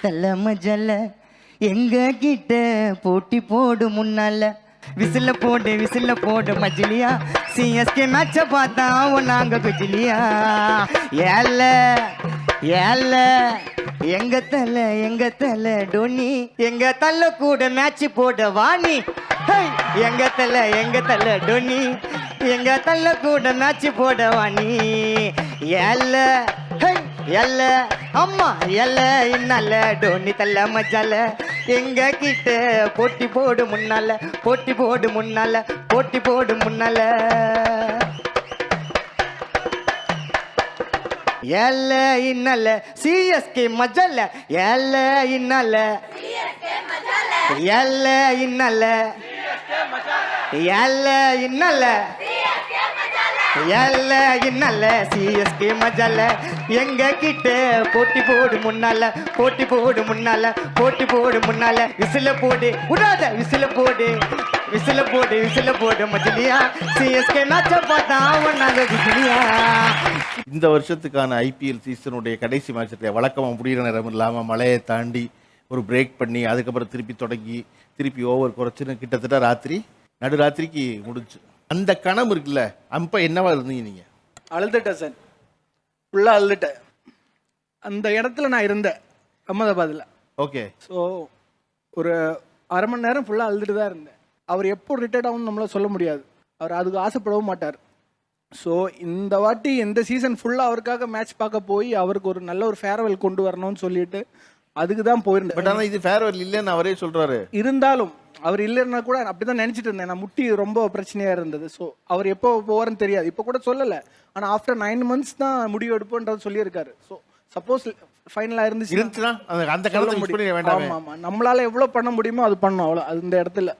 தள்ள மஜல்ல எங்க கிட்ட போட்டி போடு முன்னால. விசில போடு விசில போடு மஜிலியா. சிஎஸ்கே மேட்ச பார்த்தா நாங்க குஜிலியா. ஏல ஏல எங்க தல எங்க தல டோனி. எங்க தள்ள கூட மேட்ச் போட வாணி. எங்க தல எங்க தல டோனி. எங்க தள்ள கூட மேட்ச் போட வாணி. ஏல்ல ஹை! எல்ல அம்மா எல்ல இன்னால டோனி தள்ள மஜால எங்க கிட்ட போட்டி போடு முன்னால போட்டி போடு முன்னால போட்டி போடு முன்னால. எல்ல இன்னல்ல சிஎஸ்கே மஜல்ல எல்ல இன்னல்ல எல்ல இன்னல்ல எல்ல இன்னல்ல எல்ல இன்னல்ல சிஎஸ்கே மஜல்ல எங்க கிட்ட போட்டி போடு முன்னால போட்டி போடு முன்னால போட்டி போடு முன்னால. விசில போடு விடாத விசில போடு. விசில போடு விசில போடு மஜிலியா. சிஎஸ்கே நாச்ச பார்த்தா அவன் நாங்க இந்த வருஷத்துக்கான ஐபிஎல் சீசனுடைய கடைசி மேட்சத்தில் வழக்கமாக முடிகிற நேரம் இல்லாமல் மழையை தாண்டி ஒரு பிரேக் பண்ணி அதுக்கப்புறம் திருப்பி தொடங்கி திருப்பி ஓவர் குறைச்சின்னு கிட்டத்தட்ட ராத்திரி நடுராத்திரிக்கு முடிஞ்சு. அந்த கணம் இருக்குல்ல அப்போ என்னவா இருந்தீங்க நீங்கள் அழுதுட்டேன் சார். ஃபுல்லாக அழுதுட்டேன். அந்த இடத்துல நான் இருந்தேன் அகமதாபாத்தில் ஓகே. ஸோ ஒரு அரை மணி நேரம் ஃபுல்லாக அழுதுட்டு தான் இருந்தேன். அவர் எப்போ ரிட்டையர்ட் ஆகும்னு நம்மளால சொல்ல முடியாது. அவர் அதுக்கு ஆசைப்படவும் மாட்டார். ஸோ இந்த வாட்டி இந்த சீசன் ஃபுல்லாக அவருக்காக மேட்ச் பார்க்க போய் அவருக்கு ஒரு நல்ல ஒரு ஃபேர்வெல் கொண்டு வரணும்னு சொல்லிட்டு அதுக்கு தான் போயிருந்தேன். பட் ஆனால் இது ஃபேர்வெல் இல்லைன்னு அவரே சொல்கிறாரு இருந்தாலும் அவர் இல்லைன்னா கூட அப்படிதான் நினைச்சிட்டு இருந்தேன். நான் முட்டி ரொம்ப பிரச்சனையா இருந்தது. ஸோ அவர் எப்போ போவார்னு தெரியாது. இப்போ கூட சொல்லலை. ஆனா ஆஃப்டர் நைன் மந்த்ஸ் தான் முடிவு எடுப்போன்றது சொல்லியிருக்காரு. ஸோ சப்போஸ் ஃபைனலா இருந்துச்சு இருந்துச்சுன்னா அந்த அந்த மிஸ் பண்ணிட வேண்டாமே. ஆமா ஆமா நம்மளால எவ்வளவு பண்ண முடியுமோ அது பண்ணோம் அவ்வளோ அது இந்த இடத்துல.